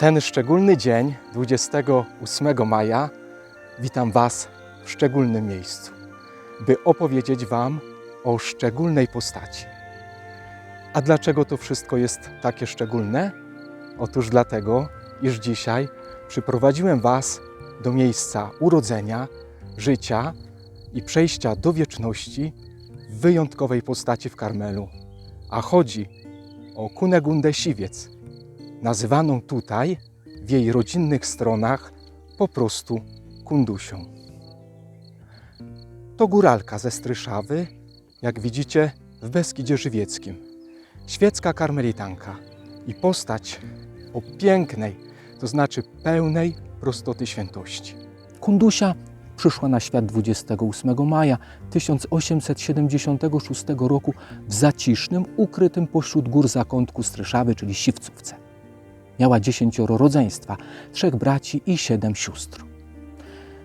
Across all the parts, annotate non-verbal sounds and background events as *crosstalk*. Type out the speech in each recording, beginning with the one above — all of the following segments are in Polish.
ten szczególny dzień, 28 maja, witam Was w szczególnym miejscu, by opowiedzieć Wam o szczególnej postaci. A dlaczego to wszystko jest takie szczególne? Otóż dlatego, iż dzisiaj przyprowadziłem Was do miejsca urodzenia, życia i przejścia do wieczności w wyjątkowej postaci w Karmelu. A chodzi o Kunegundę Siwiec, nazywaną tutaj w jej rodzinnych stronach po prostu Kundusią. To góralka ze Stryszawy, jak widzicie w Beskidzie Żywieckim. Świecka karmelitanka i postać o pięknej, to znaczy pełnej prostoty świętości. Kundusia przyszła na świat 28 maja 1876 roku w zacisznym, ukrytym pośród gór zakątku Stryszawy, czyli Siwcówce. Miała dziesięcioro rodzeństwa, trzech braci i siedem sióstr.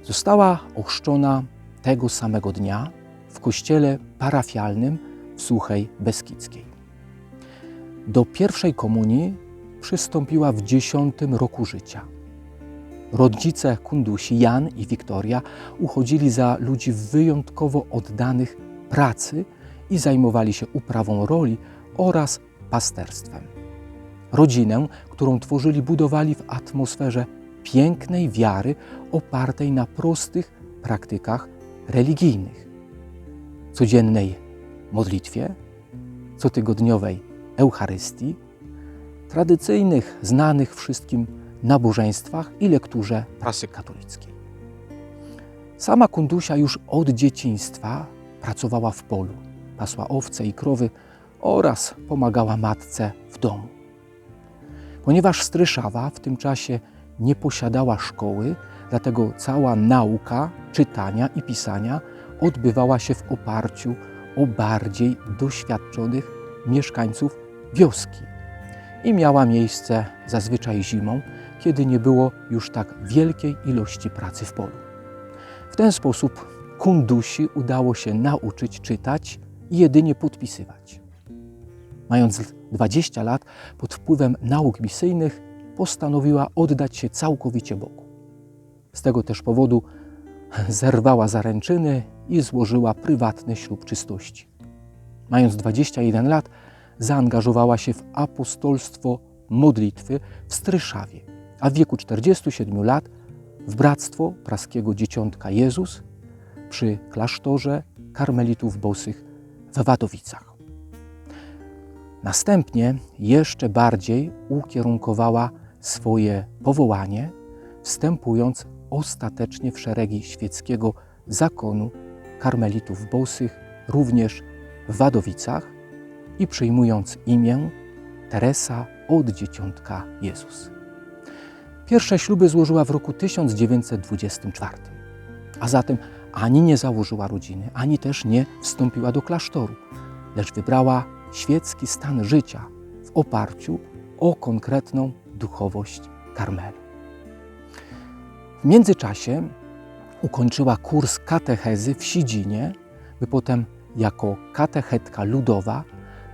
Została ochrzczona tego samego dnia w kościele parafialnym w Suchej Beskidzkiej. Do pierwszej komunii przystąpiła w dziesiątym roku życia. Rodzice Kundusi, Jan i Wiktoria, uchodzili za ludzi wyjątkowo oddanych pracy i zajmowali się uprawą roli oraz pasterstwem. Rodzinę, którą tworzyli, budowali w atmosferze pięknej wiary opartej na prostych praktykach religijnych. Codziennej modlitwie, cotygodniowej Eucharystii, tradycyjnych, znanych wszystkim nabożeństwach i lekturze prasy katolickiej. Sama Kundusia już od dzieciństwa pracowała w polu, pasła owce i krowy oraz pomagała matce w domu. Ponieważ Stryszawa w tym czasie nie posiadała szkoły, dlatego cała nauka czytania i pisania odbywała się w oparciu o bardziej doświadczonych mieszkańców wioski i miała miejsce zazwyczaj zimą, kiedy nie było już tak wielkiej ilości pracy w polu. W ten sposób Kundusi udało się nauczyć czytać i jedynie podpisywać. Mając 20 lat, pod wpływem nauk misyjnych, postanowiła oddać się całkowicie Bogu. Z tego też powodu *laughs* zerwała zaręczyny i złożyła prywatny ślub czystości. Mając 21 lat, zaangażowała się w apostolstwo modlitwy w Stryszawie, a w wieku 47 lat w Bractwo Praskiego Dzieciątka Jezus przy klasztorze karmelitów bosych w Wadowicach. Następnie jeszcze bardziej ukierunkowała swoje powołanie, wstępując ostatecznie w szeregi świeckiego zakonu karmelitów bosych, również w Wadowicach i przyjmując imię Teresa od Dzieciątka Jezus. Pierwsze śluby złożyła w roku 1924, a zatem ani nie założyła rodziny, ani też nie wstąpiła do klasztoru, lecz wybrała świecki stan życia w oparciu o konkretną duchowość Karmelu. W międzyczasie ukończyła kurs katechezy w Sidzinie, by potem jako katechetka ludowa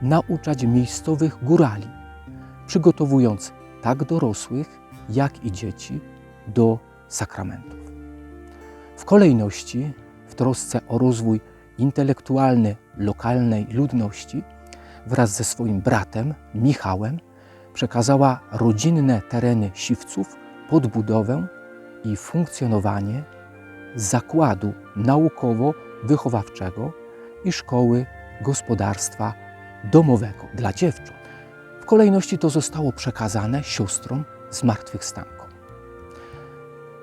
nauczać miejscowych górali, przygotowując tak dorosłych, jak i dzieci do sakramentów. W kolejności, w trosce o rozwój intelektualny lokalnej ludności, wraz ze swoim bratem Michałem przekazała rodzinne tereny Siwców pod budowę i funkcjonowanie zakładu naukowo-wychowawczego i szkoły gospodarstwa domowego dla dziewcząt. W kolejności to zostało przekazane siostrom zmartwychwstankom.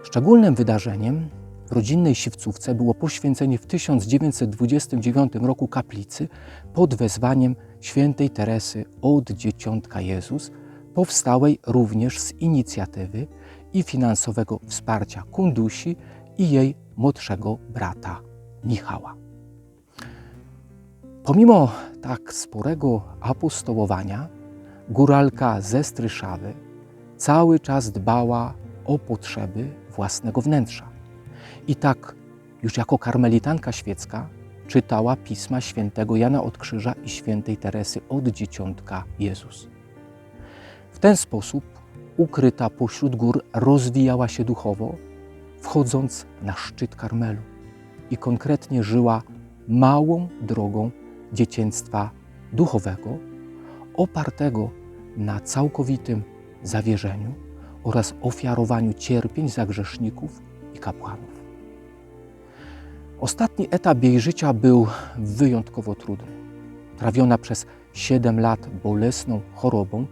Szczególnym wydarzeniem w rodzinnej Siwcówce było poświęcenie w 1929 roku kaplicy pod wezwaniem świętej Teresy od Dzieciątka Jezus, powstałej również z inicjatywy i finansowego wsparcia Kundusi i jej młodszego brata Michała. Pomimo tak sporego apostołowania, góralka ze Stryszawy cały czas dbała o potrzeby własnego wnętrza. I tak już jako karmelitanka świecka czytała pisma świętego Jana od Krzyża i świętej Teresy od Dzieciątka Jezus. W ten sposób ukryta pośród gór, rozwijała się duchowo, wchodząc na szczyt Karmelu i konkretnie żyła małą drogą dzieciństwa duchowego, opartego na całkowitym zawierzeniu oraz ofiarowaniu cierpień za grzeszników i kapłanów. Ostatni etap jej życia był wyjątkowo trudny. Trawiona przez 7 lat bolesną chorobą,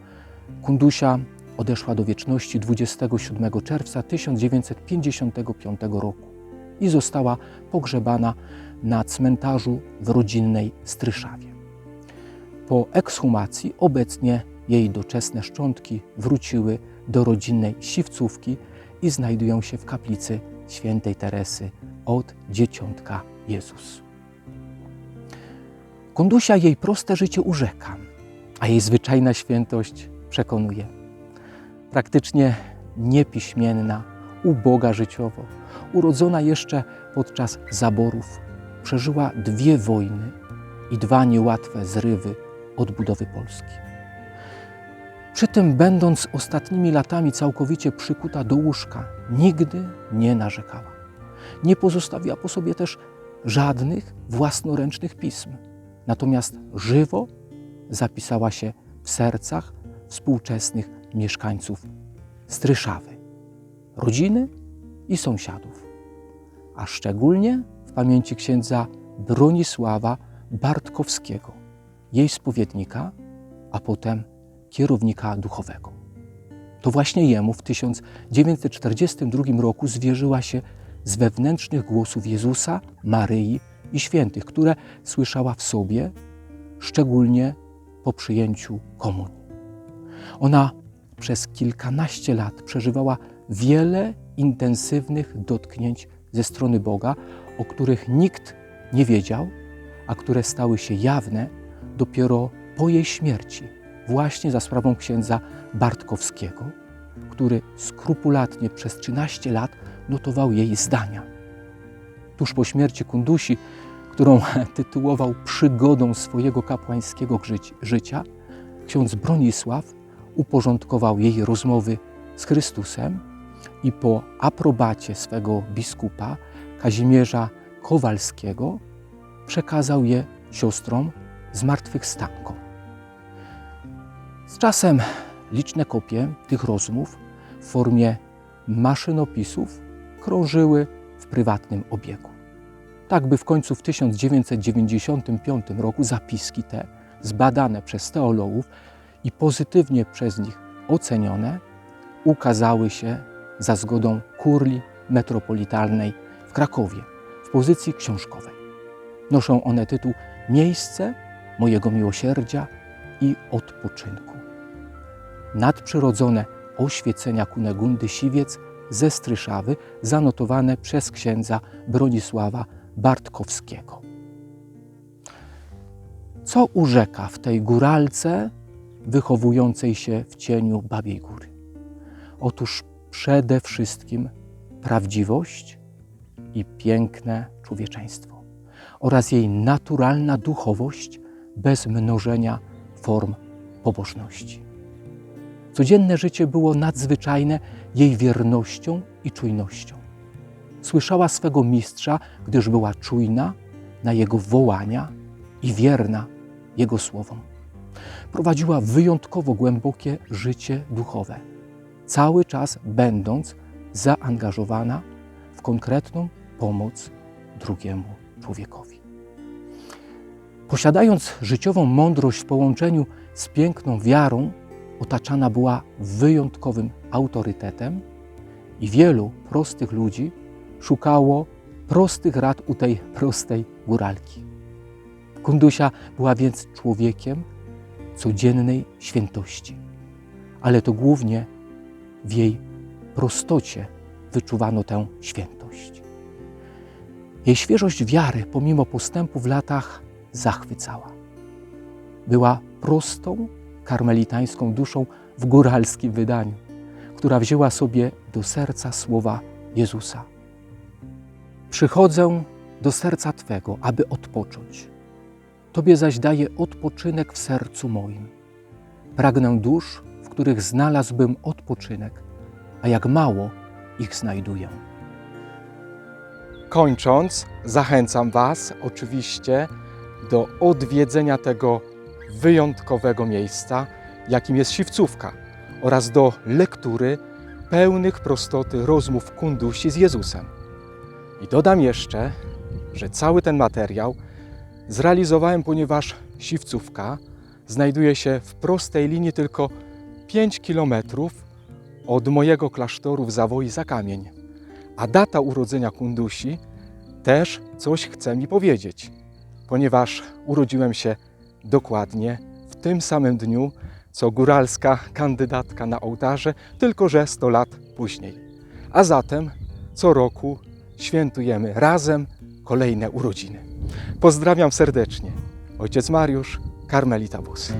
Kundusia odeszła do wieczności 27 czerwca 1955 roku i została pogrzebana na cmentarzu w rodzinnej Stryszawie. Po ekshumacji obecnie jej doczesne szczątki wróciły do rodzinnej Siwcówki i znajdują się w kaplicy świętej Teresy od Dzieciątka Jezus. Kundusia jej proste życie urzeka, a jej zwyczajna świętość przekonuje. Praktycznie niepiśmienna, uboga życiowo, urodzona jeszcze podczas zaborów, przeżyła dwie wojny i dwa niełatwe zrywy odbudowy Polski. Przy tym, będąc ostatnimi latami całkowicie przykuta do łóżka, nigdy nie narzekała. Nie pozostawiła po sobie też żadnych własnoręcznych pism. Natomiast żywo zapisała się w sercach współczesnych mieszkańców Stryszawy, rodziny i sąsiadów, a szczególnie w pamięci księdza Bronisława Bartkowskiego, jej spowiednika, a potem kierownika duchowego. To właśnie jemu w 1942 roku zwierzyła się z wewnętrznych głosów Jezusa, Maryi i świętych, które słyszała w sobie, szczególnie po przyjęciu komunii. Ona przez kilkanaście lat przeżywała wiele intensywnych dotknięć ze strony Boga, o których nikt nie wiedział, a które stały się jawne dopiero po jej śmierci, właśnie za sprawą księdza Bartkowskiego, który skrupulatnie przez 13 lat notował jej zdania. Tuż po śmierci Kundusi, którą *laughs* tytułował przygodą swojego kapłańskiego życia, ksiądz Bronisław uporządkował jej rozmowy z Chrystusem i po aprobacie swego biskupa Kazimierza Kowalskiego przekazał je siostrom zmartwychwstankom. Z czasem liczne kopie tych rozmów w formie maszynopisów krążyły w prywatnym obiegu. Tak by w końcu w 1995 roku zapiski te, zbadane przez teologów i pozytywnie przez nich ocenione, ukazały się za zgodą kurli metropolitalnej w Krakowie w pozycji książkowej. Noszą one tytuł Miejsce mojego miłosierdzia i odpoczynku. Nadprzyrodzone oświecenia Kunegundy Siwiec ze Stryszawy, zanotowane przez księdza Bronisława Bartkowskiego. Co urzeka w tej góralce wychowującej się w cieniu Babiej Góry? Otóż przede wszystkim prawdziwość i piękne człowieczeństwo oraz jej naturalna duchowość bez mnożenia form pobożności. Codzienne życie było nadzwyczajne jej wiernością i czujnością. Słyszała swego mistrza, gdyż była czujna na jego wołania i wierna jego słowom. Prowadziła wyjątkowo głębokie życie duchowe, cały czas będąc zaangażowana w konkretną pomoc drugiemu człowiekowi. Posiadając życiową mądrość w połączeniu z piękną wiarą, otaczana była wyjątkowym autorytetem i wielu prostych ludzi szukało prostych rad u tej prostej góralki. Kundusia była więc człowiekiem codziennej świętości, ale to głównie w jej prostocie wyczuwano tę świętość. Jej świeżość wiary, pomimo postępu w latach, zachwycała. Była prostą, karmelitańską duszą w góralskim wydaniu, która wzięła sobie do serca słowa Jezusa. Przychodzę do serca Twego, aby odpocząć. Tobie zaś daję odpoczynek w sercu moim. Pragnę dusz, w których znalazłbym odpoczynek, a jak mało ich znajduję. Kończąc, zachęcam Was oczywiście do odwiedzenia tego wyjątkowego miejsca, jakim jest Siwcówka, oraz do lektury pełnych prostoty rozmów Kundusi z Jezusem. I dodam jeszcze, że cały ten materiał zrealizowałem, ponieważ Siwcówka znajduje się w prostej linii tylko 5 kilometrów od mojego klasztoru w Zawoi za kamień. A data urodzenia Kundusi też coś chce mi powiedzieć, ponieważ urodziłem się dokładnie w tym samym dniu, co góralska kandydatka na ołtarze, tylko że 100 lat później. A zatem co roku świętujemy razem kolejne urodziny. Pozdrawiam serdecznie. Ojciec Mariusz, Karmelita Bus.